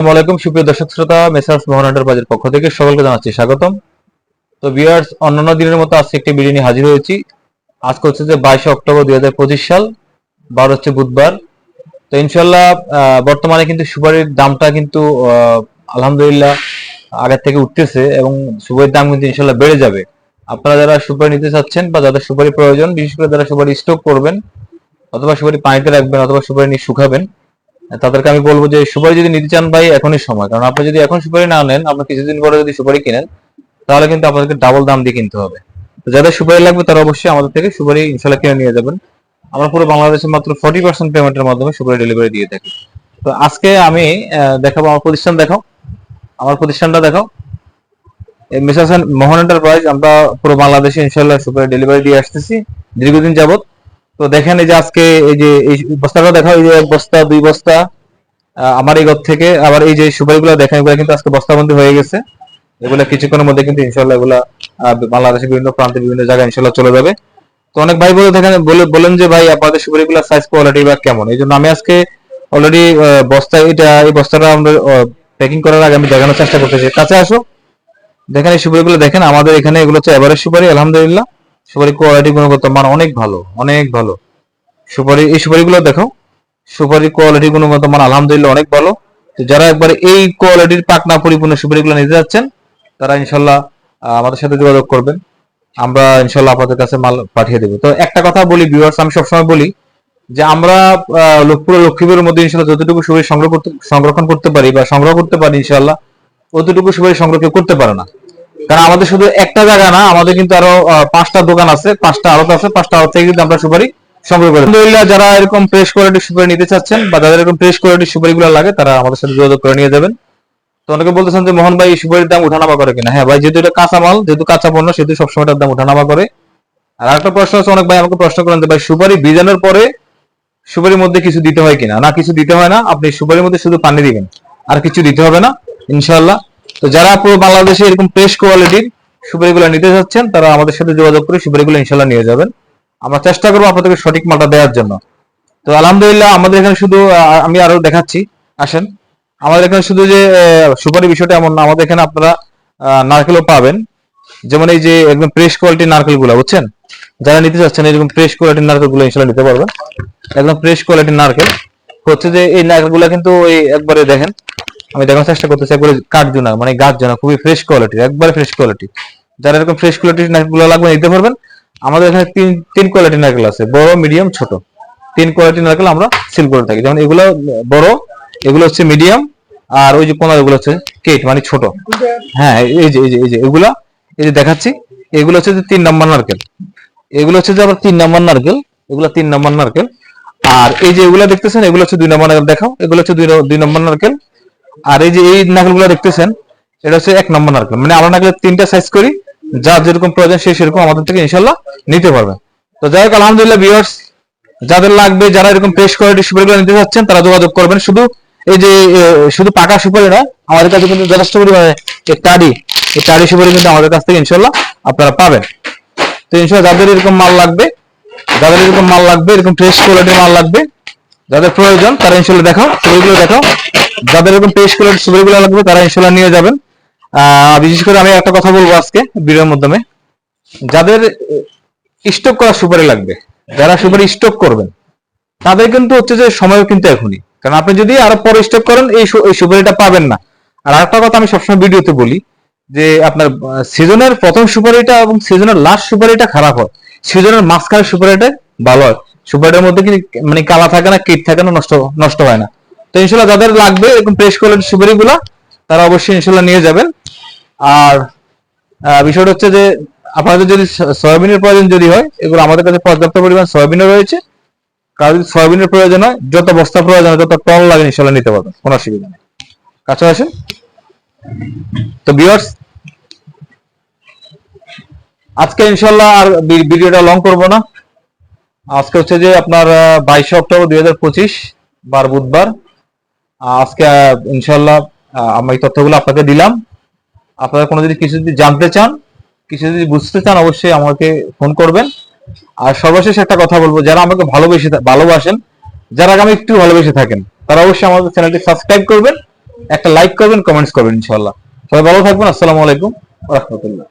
আসসালামু আলাইকুম, সুপ্রিয় দর্শক শ্রোতা, মেসার্স মোহন এন্টারপ্রাইজের পক্ষ থেকে সকলকে জানাচ্ছি স্বাগতম। তো ভিউয়ার্স, অন্যান্য দিনের মতো আজকে একটি ভিডিও হাজির হয়েছি। আজকে হচ্ছে যে বাইশে অক্টোবর দুই হাজার পঁচিশ সাল, বার হচ্ছে বুধবার। তো ইনশাল্লাহ বর্তমানে কিন্তু সুপারির দামটা কিন্তু আলহামদুলিল্লাহ আগের থেকে উঠতেছে এবং সুপারির দাম কিন্তু ইনশাল্লাহ বেড়ে যাবে। আপনারা যারা সুপারি নিতে চাচ্ছেন বা যাদের সুপারি প্রয়োজন, বিশেষ করে যারা সুপারি স্টক করবেন, অথবা সুপারি পানিতে রাখবেন, অথবা সুপারি নিয়ে শুকাবেন তাদেরকে আমি বলব যে সুপারি যদি নিতে চান ভাই, এখনই সময়। কারণ আপনি যদি এখন সুপারি না নেন, আপনি কিছুদিন পরে যদি সুপারি কিনেন, তাহলে কিন্তু আপনাদেরকে ডাবল দাম দিয়ে কিনতে হবে। যাদের সুপারি লাগবে, তারা অবশ্যই আমাদের থেকে সুপারি ইনশাল্লাহ কিনে নিয়ে যাবেন। আমরা পুরো বাংলাদেশে মাত্র ফর্টি পার্সেন্ট পেমেন্টের মাধ্যমে সুপারি ডেলিভারি দিয়ে থাকি। তো আজকে আমি দেখাবো, আমার প্রতিষ্ঠান দেখাও। আমার প্রতিষ্ঠানটা দেখাও। এই মিস হাসান মোহন এন্টারপ্রাইজ আমরা পুরো বাংলাদেশে ইনশাল্লাহ সুপারি ডেলিভারি দিয়ে আসতেছি। দীর্ঘদিন যাবত তো দেখেন এই যে আজকে এই যে এই বস্তাটা দেখাও, এই যে এক বস্তা, দুই বস্তা আমার এই ঘর থেকে। আবার এই যে সুপারিগুলো দেখেন, এগুলো কিন্তু আজকে বস্তাবন্দি হয়ে গেছে। এগুলো কিছুক্ষণের মধ্যে কিন্তু ইনশাল্লাহ এগুলা বাংলাদেশের বিভিন্ন প্রান্তে বিভিন্ন জায়গায় ইনশাল্লাহ চলে যাবে। তো অনেক ভাই বলে দেখেন, বলে, বলেন যে ভাই আপনাদের সুপারিগুলো সাইজ কোয়ালিটি বা কেমন? এই জন্য আমি আজকে অলরেডি বস্তা, এটা, এই বস্তাটা আমরা প্যাকিং করার আগে আমি দেখানোর চেষ্টা করতেছি। কাছে আসো। দেখেন এই সুপারিগুলো দেখেন, আমাদের এখানে এগুলো হচ্ছে এভারেজ সুপারি, আলহামদুলিল্লাহ। সুপারি কোয়ালিটি গুণগত মান অনেক ভালো অনেক ভালো। সুপারি, এই সুপারিগুলো দেখো, সুপারি কোয়ালিটি গুণগত মান আলহামদুলিল্লাহ অনেক ভালো। তো যারা একবার এই কোয়ালিটির পাকনা পরিপূর্ণ সুপারিগুলো নিতে যাচ্ছেন, তারা ইনশাল্লাহ আমাদের সাথে যোগাযোগ করবেন। আমরা ইনশাল্লাহ আপনাদের কাছে মাল পাঠিয়ে দেবো। তো একটা কথা বলি ভিউয়ার্স আমি সবসময় বলি যে আমরা পুরো লক্ষ্মীপুরের মধ্যে ইনশাল্লাহ যতটুকু সুপারি সংগ্রহ করতে, সংরক্ষণ করতে পারি বা সংগ্রহ করতে পারি ইনশাল্লাহ, অতটুকু সুপারি সংগ্রহ করতে পারে না। কারণ আমাদের শুধু একটা জায়গা না, আমাদের কিন্তু আরও পাঁচটা দোকান আছে, পাঁচটা আড়ত আছে, পাঁচটা আড়ত থেকে কিন্তু আমরা সুপারি সংগ্রহ করি। আলহামদুলিল্লাহ, যারা এরকম ফ্রেশ কোয়ালিটির সুপারি নিতে চাচ্ছেন বা যাদের এরকম ফ্রেশ কোয়ালিটির সুপারি গুলো লাগে, তারা আমাদের সাথে যোগাযোগ করে নিয়ে যাবেন। তো অনেকে বলতেছেন যে, মোহন ভাই সুপারির দাম উঠানামা করে কিনা? হ্যাঁ ভাই, যেহেতু এটা কাঁচা মাল যেহেতু কাঁচা পণ্য, সেহেতু সবসময় এটার দাম উঠানামা করে। আর আরেকটা প্রশ্ন আছে, অনেক ভাই আমাকে প্রশ্ন করেন যে, ভাই, সুপারি বীজানোর পরে সুপারির মধ্যে কিছু দিতে হয় কিনা? না, কিছু দিতে হয় না, আপনি সুপারির মধ্যে শুধু পানি দিবেন, আর কিছু দিতে হবে না, ইনশাআল্লাহ। তো যারা পুরো বাংলাদেশে এরকম ফ্রেশ কোয়ালিটির সুপারিগুলো নিতে যাচ্ছেন, তারা আমাদের সাথে যোগাযোগ করে সুপারিগুলো ইনশাআল্লাহ নিয়ে যাবেন। আমরা চেষ্টা করব আপনাদেরকে সঠিক মালটা দেওয়ার জন্য। তো আলহামদুলিল্লাহ আমাদের এখানে শুধু আমি আরও দেখাচ্ছি, আসেন। আমাদের এখানে শুধু যে সুপারি বিষয়টা এমন না, আমাদের এখানে আপনারা নারকেলও পাবেন। যেমন এই যে একদম ফ্রেশ কোয়ালিটির নারকেলগুলো, বুঝছেন? যারা নিতে চাচ্ছেন এরকম ফ্রেশ কোয়ালিটির নারকেলগুলো ইনশাল্লাহ নিতে পারবেন। একদম ফ্রেশ কোয়ালিটির নারকেল। হচ্ছে যে এই নারকেল নারকেলগুলো কিন্তু ওই একবারে দেখেন আমি দেখার চেষ্টা করতেছি একবারে কাঠজোনা মানে গাছ জোনা খুবই ফ্রেশ কোয়ালিটির একবারে ফ্রেশ কোয়ালিটি যারা এরকম ফ্রেশ কোয়ালিটির নারকেলগুলো লাগবে নিতে পারবেন। আমাদের এখানে তিন তিন কোয়ালিটির নারকেল আছে, বড় মিডিয়াম ছোট। তিন কোয়ালিটির নারকেল আমরা সেল করে থাকি। যেমন এগুলো বড়, এগুলো হচ্ছে মিডিয়াম আর ওই যে কোনাগুলো হচ্ছে কেট মানে ছোট। হ্যাঁ এই যে এই যে এই যে, এগুলা, এই যে দেখাচ্ছি, এগুলো হচ্ছে যে তিন নম্বর নারকেল। এগুলো হচ্ছে যে আবার তিন নম্বর নারকেল, এগুলো তিন নম্বর নারকেল। আর এই যে এগুলো দেখতেছেন, এগুলো হচ্ছে দুই নম্বর নারকেল, দেখাও। এগুলো হচ্ছে দুই দুই নম্বর নারকেল। আর এই যে এই নারকেলগুলো দেখতেছেন, এটা হচ্ছে এক নম্বর নারকেল মানে আমরা নারকেল তিনটা সাইজ করি যার যেরকম প্রয়োজন সে সেরকম আমাদের থেকে ইনশাল্লাহ নিতে পারবে। তো যাই হোক, আলহামদুলিল্লাহ ভিউয়ার্স যাদের লাগবে, যারা এরকম ফ্রেশ কোয়ালিটি সুপারিগুলো নিতে চাচ্ছেন, তারা যোগাযোগ করবেন। শুধু এই যে শুধু পাকা সুপারি না, আমাদের কাছে কিন্তু যথেষ্ট পরিমাণে এই টাডি এই টাডি সুপারি কিন্তু আমাদের কাছ থেকে ইনশাল্লাহ আপনারা পাবেন। তো ইনশাল্লাহ যাদের এরকম মাল লাগবে, যাদের এরকম মাল লাগবে, এরকম ফ্রেশ কোয়ালিটির মাল লাগবে যাদের প্রয়োজন, তারা ইনশাল্লাহ দেখাও, ছবিগুলো দেখাও। যাদের এরকম ফ্রেশ কোয়ালিটির ছবিগুলো লাগবে, তারা ইনশাল্লাহ নিয়ে যাবেন। বিশেষ করে আমি একটা কথা বলব আজকে ভিডিওর মাধ্যমে। যাদের স্টক করা সুপারি লাগবে, যারা সুপারি স্টক করবেন, তাদের কিন্তু হচ্ছে যে সময় কিন্তু এখনই। কারণ আপনি যদি আরও পরে স্টক করেন, এই সুপারিটা পাবেন না। আর আরেকটা কথা আমি সবসময় ভিডিওতে বলি, যে আপনার সিজনের প্রথম সুপারিটা এবং সিজনের লাস্ট সুপারিটা খারাপ হয়। সিজনের মাঝখানের সুপারিটা ভালো হয়। সুপারিটার মধ্যে কি মানে কালা থাকে না, কিট থাকে না, নষ্ট নষ্ট হয় না। তো ইনশাল্লাহ যাদের লাগবে, এরকম ফ্রেশ কোয়ালিটির সুপারি গুলা তারা অবশ্যই ইনশাল্লাহ নিয়ে যাবেন। আর বিষয়টা হচ্ছে যে, আপনাদের যদি সয়াবিনের প্রয়োজন যদি হয়, এগুলো আমাদের কাছে পর্যাপ্ত পরিমাণ সয়াবিনও রয়েছে। কারও যদি সয়াবিনের প্রয়োজন হয়, যত বস্তা প্রয়োজন হয় যত টন লাগে ইনশাল্লাহ নিতে পারবেন, কোনো অসুবিধা নেই। কাছে আসেন। তো বিয়ার্স আজকে ইনশাল্লাহ আর ভিডিওটা লং করব না। আজকে হচ্ছে যে আপনার বাইশে অক্টোবর দুই হাজার পঁচিশ, বার বুধবার। আজকে ইনশাল্লাহ আমি তথ্যগুলো আপনাকে দিলাম। আপনারা কোনো যদি কিছু যদি জানতে চান, কিছু যদি বুঝতে চান, অবশ্যই আমাকে ফোন করবেন। আর সর্বশেষ একটা কথা বলব, যারা আমাকে ভালোবেসে ভালোবাসেন, যারা আমি একটু ভালোবেসে থাকেন, তারা অবশ্যই আমাদের চ্যানেলটি সাবস্ক্রাইব করবেন, একটা লাইক করবেন, কমেন্টস করবেন ইনশাল্লাহ সবাই ভালো থাকবেন, আসসালামু আলাইকুম রহমতুল্লাহ।